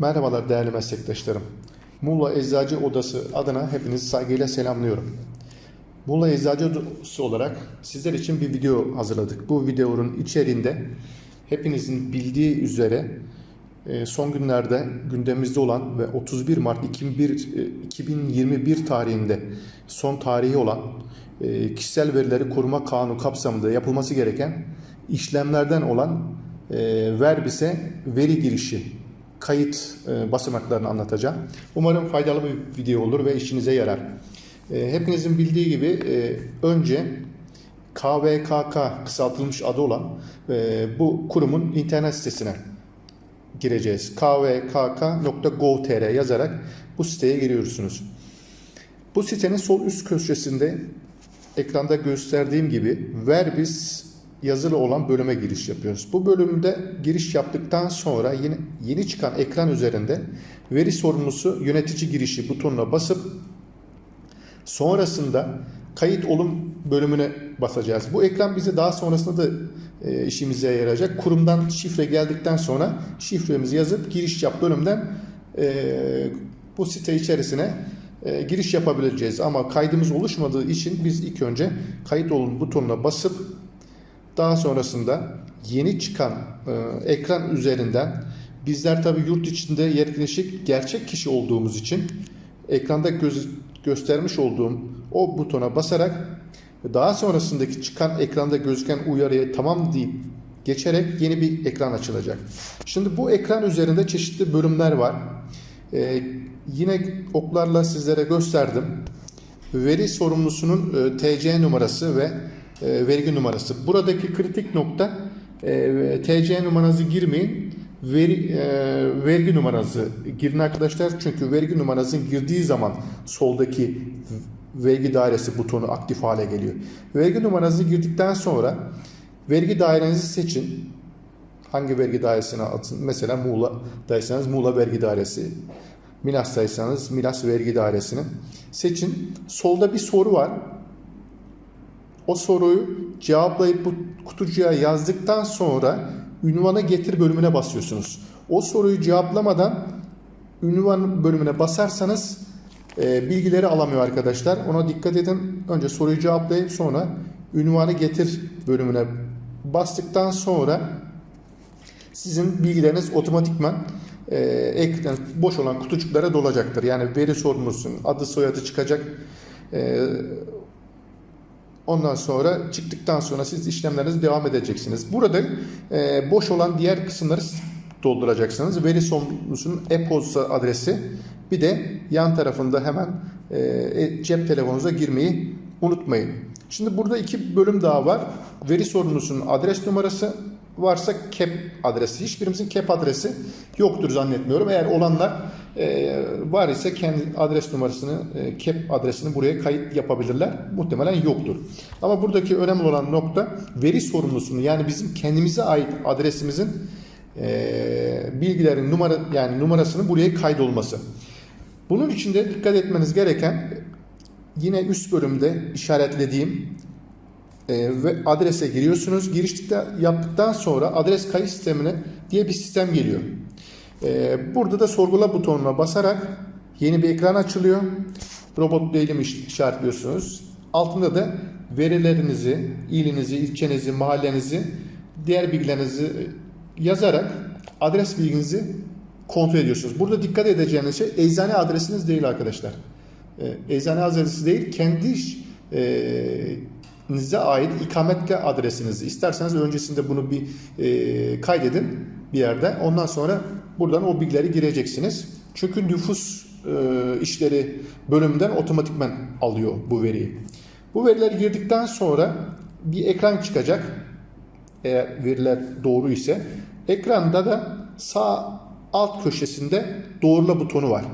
Merhabalar değerli meslektaşlarım. Muğla Eczacı Odası adına hepinizi saygıyla selamlıyorum. Muğla Eczacı Odası olarak sizler için bir video hazırladık. Bu videonun içeriğinde hepinizin bildiği üzere e, son günlerde gündemimizde olan ve 31 Mart 2001, e, 2021 tarihinde son tarihi olan e, kişisel verileri koruma kanunu kapsamında yapılması gereken işlemlerden olan Verbis'e veri girişi kayıt e, basamaklarını anlatacağım. Umarım faydalı bir video olur ve işinize yarar. E, hepinizin bildiği gibi e, önce KVKK kısaltılmış adı olan bu kurumun internet sitesine gireceğiz. kvkk.gov.tr yazarak bu siteye giriyorsunuz. Bu sitenin sol üst köşesinde ekranda gösterdiğim gibi Verbis yazılı olan bölüme giriş yapıyoruz. Bu bölümde giriş yaptıktan sonra yeni, yeni çıkan ekran üzerinde veri sorumlusu yönetici girişi butonuna basıp sonrasında kayıt olum bölümüne basacağız. Bu ekran bize daha sonrasında da e, işimize yarayacak. Kurumdan şifre geldikten sonra şifremizi yazıp giriş yap bölümden e, bu site içerisine e, giriş yapabileceğiz. Ama kaydımız oluşmadığı için biz ilk önce kayıt olun butonuna basıp daha sonrasında yeni çıkan e, ekran üzerinden bizler tabi yurt içinde yerleşik gerçek kişi olduğumuz için ekranda göz, göstermiş olduğum o butona basarak daha sonrasındaki çıkan ekranda gözüken uyarıya tamam deyip geçerek yeni bir ekran açılacak. Şimdi bu ekran üzerinde çeşitli bölümler var. E, yine oklarla sizlere gösterdim. Veri sorumlusunun e, TC numarası ve e, vergi numarası. Buradaki kritik nokta e, TC numaranızı girmeyin. Veri, e, vergi numaranızı girin arkadaşlar. Çünkü vergi numaranızın girdiği zaman soldaki vergi dairesi butonu aktif hale geliyor. Vergi numaranızı girdikten sonra vergi dairenizi seçin. Hangi vergi dairesine atın? Mesela Muğla'daysanız Muğla Vergi Dairesi. Milas'taysanız Milas Vergi Dairesi'ni seçin. Solda bir soru var. O soruyu cevaplayıp bu kutucuğa yazdıktan sonra ünvanı getir bölümüne basıyorsunuz. O soruyu cevaplamadan ünvan bölümüne basarsanız e, bilgileri alamıyor arkadaşlar. Ona dikkat edin. Önce soruyu cevaplayıp sonra ünvanı getir bölümüne bastıktan sonra sizin bilgileriniz otomatikman e, ekran boş olan kutucuklara dolacaktır. Yani veri sorumlusunun adı soyadı çıkacak. E, Ondan sonra çıktıktan sonra siz işlemlerinize devam edeceksiniz. Burada e, boş olan diğer kısımları dolduracaksınız. Veri sorumlusunun e-posta adresi bir de yan tarafında hemen e, cep telefonunuza girmeyi unutmayın. Şimdi burada iki bölüm daha var. Veri sorumlusunun adres numarası varsa CAP adresi. Hiçbirimizin CAP adresi yoktur zannetmiyorum. Eğer olanlar e, var ise kendi adres numarasını, e, CAP adresini buraya kayıt yapabilirler. Muhtemelen yoktur. Ama buradaki önemli olan nokta veri sorumlusunu yani bizim kendimize ait adresimizin e, bilgilerin numara yani numarasının buraya kaydolması. Bunun için de dikkat etmeniz gereken yine üst bölümde işaretlediğim ve adrese giriyorsunuz. Giriştikte yaptıktan sonra adres kayıt sistemine diye bir sistem geliyor. E, burada da sorgula butonuna basarak yeni bir ekran açılıyor. Robot değilim işaretliyorsunuz. Altında da verilerinizi, ilinizi, ilçenizi, mahallenizi, diğer bilgilerinizi yazarak adres bilginizi kontrol ediyorsunuz. Burada dikkat edeceğiniz şey eczane adresiniz değil arkadaşlar. E, eczane adresi değil, kendi e, size ait ikametgah adresinizi isterseniz öncesinde bunu bir e, kaydedin bir yerde. Ondan sonra buradan o bilgileri gireceksiniz. Çünkü nüfus e, işleri bölümünden otomatikmen alıyor bu veriyi. Bu veriler girdikten sonra bir ekran çıkacak. Eğer veriler doğru ise ekranda da sağ alt köşesinde doğrula butonu var.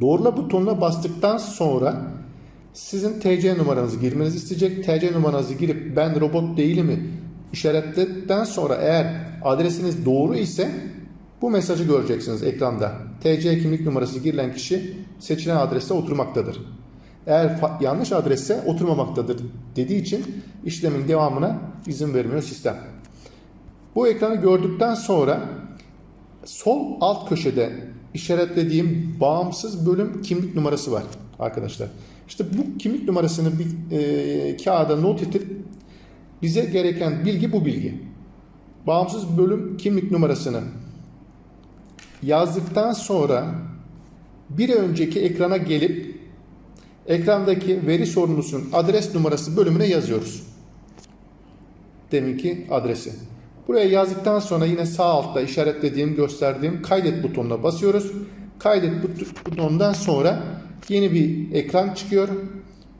Doğrula butonuna bastıktan sonra sizin TC numaranızı girmenizi isteyecek. TC numaranızı girip ben robot değilimi işaretledikten sonra eğer adresiniz doğru ise bu mesajı göreceksiniz ekranda. TC kimlik numarası girilen kişi seçilen adreste oturmaktadır. Eğer yanlış adresse oturmamaktadır dediği için işlemin devamına izin vermiyor sistem. Bu ekranı gördükten sonra sol alt köşede işaretlediğim bağımsız bölüm kimlik numarası var arkadaşlar. İşte bu kimlik numarasını bir e, kağıda not edip bize gereken bilgi bu bilgi. Bağımsız bölüm kimlik numarasını yazdıktan sonra bir önceki ekrana gelip ekrandaki veri sorumlusunun adres numarası bölümüne yazıyoruz. Deminki adresi. Buraya yazdıktan sonra yine sağ altta işaretlediğim, gösterdiğim kaydet butonuna basıyoruz. Kaydet but- butonundan sonra yeni bir ekran çıkıyor.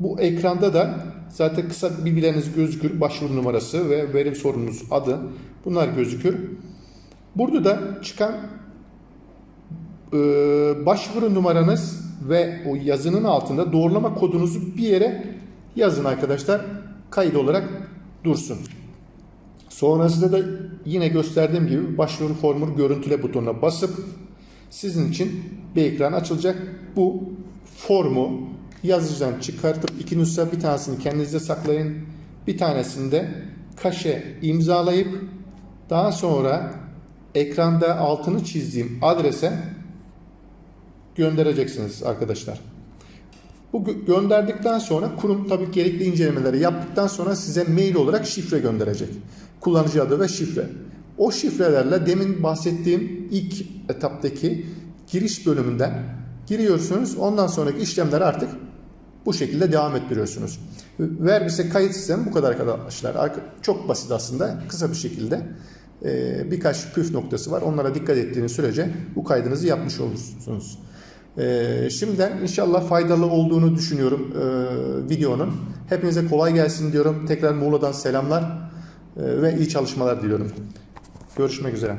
Bu ekranda da zaten kısa bilgileriniz gözükür. Başvuru numarası ve verim sorununuz adı. Bunlar gözükür. Burada da çıkan e, başvuru numaranız ve o yazının altında doğrulama kodunuzu bir yere yazın arkadaşlar. Kayıt olarak dursun. Sonrasında da yine gösterdiğim gibi başvuru formu görüntüle butonuna basıp sizin için bir ekran açılacak. Bu formu yazıcıdan çıkartıp iki nüsha bir tanesini kendinizde saklayın. Bir tanesini de kaşe imzalayıp daha sonra ekranda altını çizdiğim adrese göndereceksiniz arkadaşlar. Bu gö- gönderdikten sonra kurum tabii gerekli incelemeleri yaptıktan sonra size mail olarak şifre gönderecek. Kullanıcı adı ve şifre. O şifrelerle demin bahsettiğim ilk etaptaki giriş bölümünden giriyorsunuz. Ondan sonraki işlemleri artık bu şekilde devam ettiriyorsunuz. Verbise kayıt sistemi bu kadar arkadaşlar. Arka- Çok basit aslında. Kısa bir şekilde birkaç püf noktası var. Onlara dikkat ettiğiniz sürece bu kaydınızı yapmış olursunuz. E, şimdiden inşallah faydalı olduğunu düşünüyorum e, videonun. Hepinize kolay gelsin diyorum. Tekrar Muğla'dan selamlar e, ve iyi çalışmalar diliyorum. Görüşmek üzere.